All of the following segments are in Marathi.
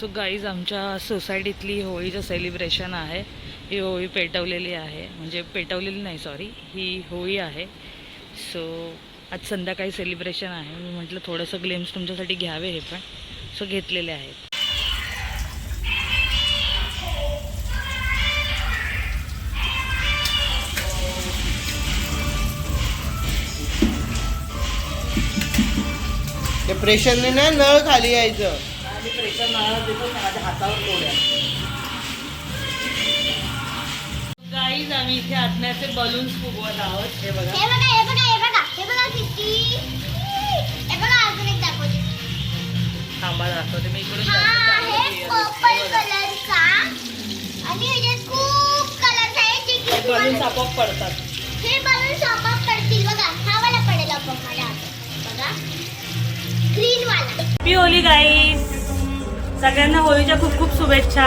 सो गाईज आमच्या सोसायटीतली होळीचं सेलिब्रेशन आहे. ही होळी पेटवलेली आहे. म्हणजे पेटवलेली नाही सॉरी ही होळी आहे. सो आज संध्याकाळी सेलिब्रेशन आहे. मी म्हटलं थोडंसं ग्लेम्स तुमच्यासाठी घ्यावे हे पण. सो घेतलेले आहेत. प्रेशरने ना नळ खाली यायचं. प्रेशर नारळ देतो माझ्या हातावर तोड्या गाईज आम्ही इथे आत्म्याचे बलून्स फुगवत आहोत. हे बघा. हे बघा हे बघा हे बघा हे बघा किती हे बघा अजून एक दाखवते. थांबा दाखवते. मी इकडून हा जास्त आहे चांगलं पर्पल clear आहे. कलरचा आणि ह्याच्यात खूप कलर्स आहेत जे हे की बलून्स तुम्हाला- आपोआप पडतात. हे बलून आपोआप पडतील. बघा हा वाला पडेल आपोआप माझ्या हातात. बघा. ग्रीन वाला. हॅपी होली गाईज सगळ्यांना होळीच्या खूप खूप शुभेच्छा.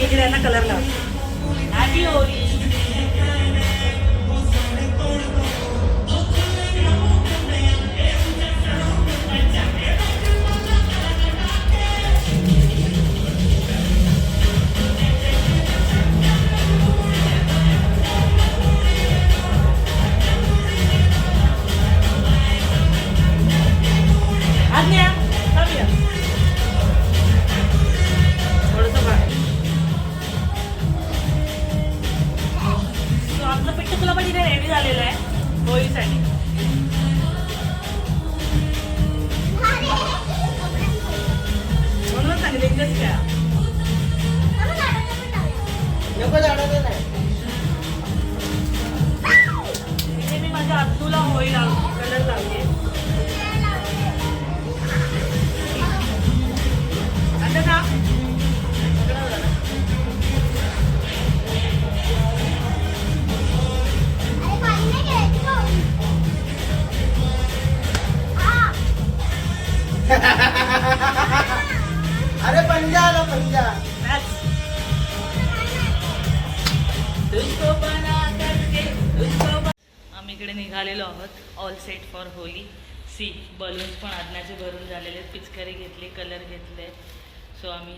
इकडे कलर लावतो हॅपी होळी. इथे मी माझ्या अत्तूला होळी लाव कलर लावते. आता ना. इकडं बघा ना. इकडे निघालेलो आहोत all set for Holi. See balloons पण आज्ञाचे भरून झालेले आहेत. पिचकारी घेतली कलर घेतले. सो आम्ही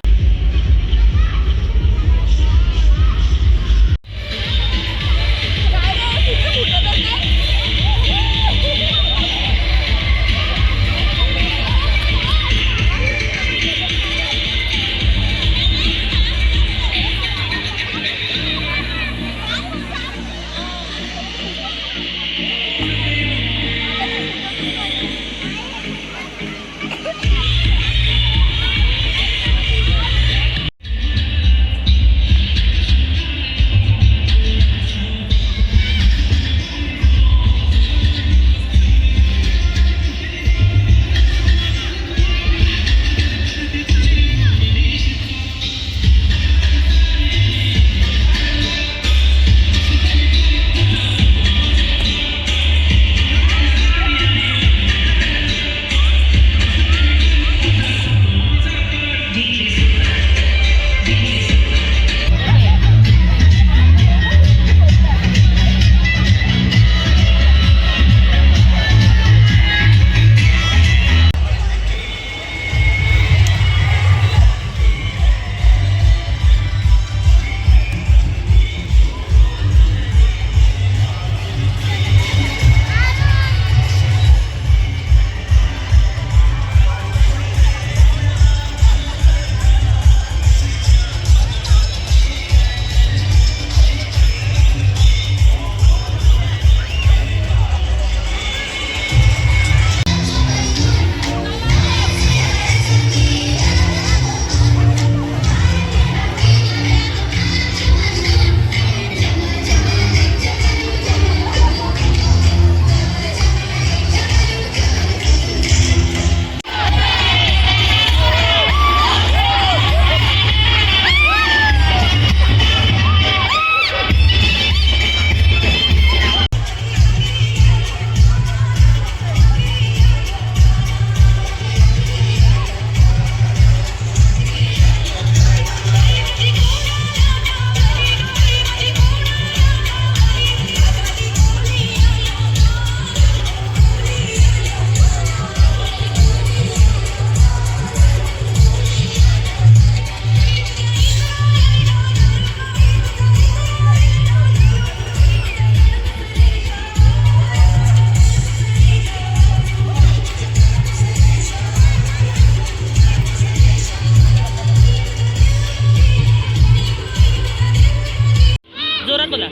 জোড়া কোলা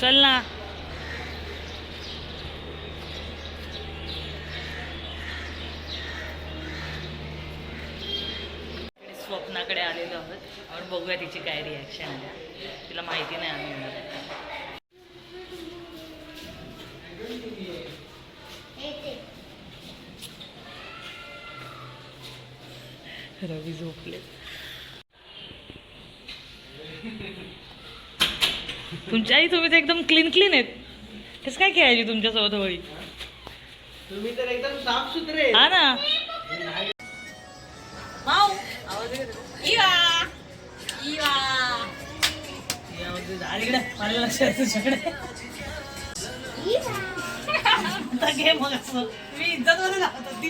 चल ना. स्वप्नाकडे आलेलो आहोत. आपण बघूया तिची काय रिॲक्शन आहे. तिला माहिती नाही आम्ही येणार रवी झोपले तुमच्या आई तुम्ही तर एकदम क्लीन क्लीन आहेत. कसं काय खेळायची तुमच्यासोबत होळी? तुम्ही तर एकदम साफ सुथरे हा ना. आवाज माझ्या लक्षात तुझ्याकडे आता घे मग असं. मी इज्जत मध्ये लावत होती.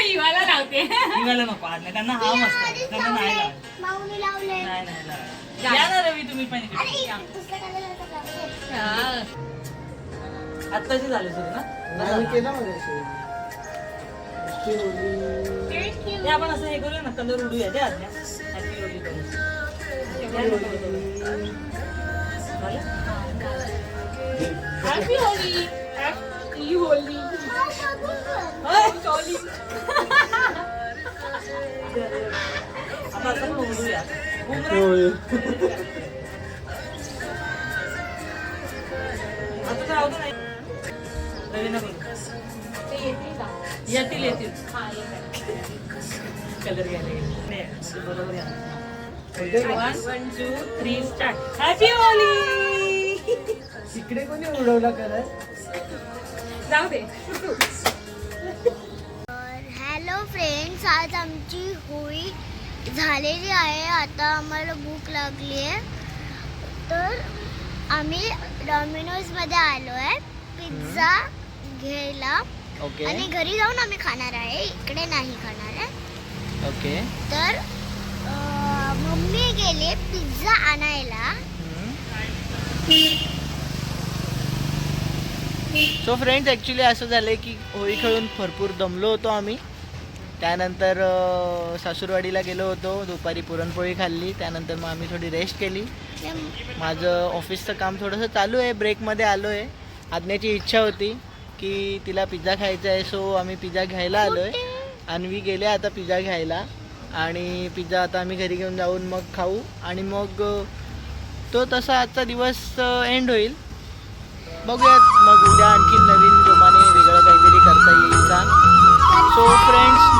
हिवाला लावते. इवाला नको. आज नाही. त्यांना हा मस्त. त्यांना नाही लावायचं. माऊनी लावले नाही नाही. या ना रवी तुम्ही पण इकडे. अरे या. पुस्तकाला लावलं. आत्ताची झाली सुरू ना बरं झालं. केलं. ते आपण असं हे करूया ना कलर उडूया ते आज्ञा हॅपी होली करू झालं? हॅपी होली हॅपी होली होय, चॉली. आपण असं पण उडूया. ते का? येतील येतील. हा कलर घ्यायला बरोबर आहे. One one two three start happy Holi तिकडे कोणी उडवला जाऊ दे. हॅलो फ्रेंड्स आज आमची होळी झालेली आहे. आता आम्हाला भूक लागली आहे. तर आम्ही डॉमिनोजमध्ये आलो आहे पिझ्झा घ्यायला. ओके आणि घरी जाऊन आम्ही खाणार आहे. इकडे नाही खाणार आहे. ओके तर अं, मम्मी गेले पिझ्झा आणायला. सो फ्रेंड्स ॲक्च्युली असं झालं की होळी खेळून भरपूर दमलो होतो आम्ही. त्यानंतर सासूरवाडीला गेलो होतो. दुपारी पुरणपोळी खाल्ली. त्यानंतर मग आम्ही थोडी रेस्ट केली. माझं ऑफिसचं काम थोडंसं चालू आहे. ब्रेकमध्ये आलो आहे आज्ञाची इच्छा होती की तिला पिझ्झा खायचा आहे. सो आम्ही पिझ्झा घ्यायला आलो आहे अन्वी गेले आता पिझ्झा घ्यायला. आणि पिझ्झा आता आम्ही घरी घेऊन जाऊन मग खाऊ. आणि मग तो तसा आजचा दिवस एंड होईल. बघूयात. मग उद्या आणखी नवीन जोमाने वेगळं काहीतरी करता येईल का? So friends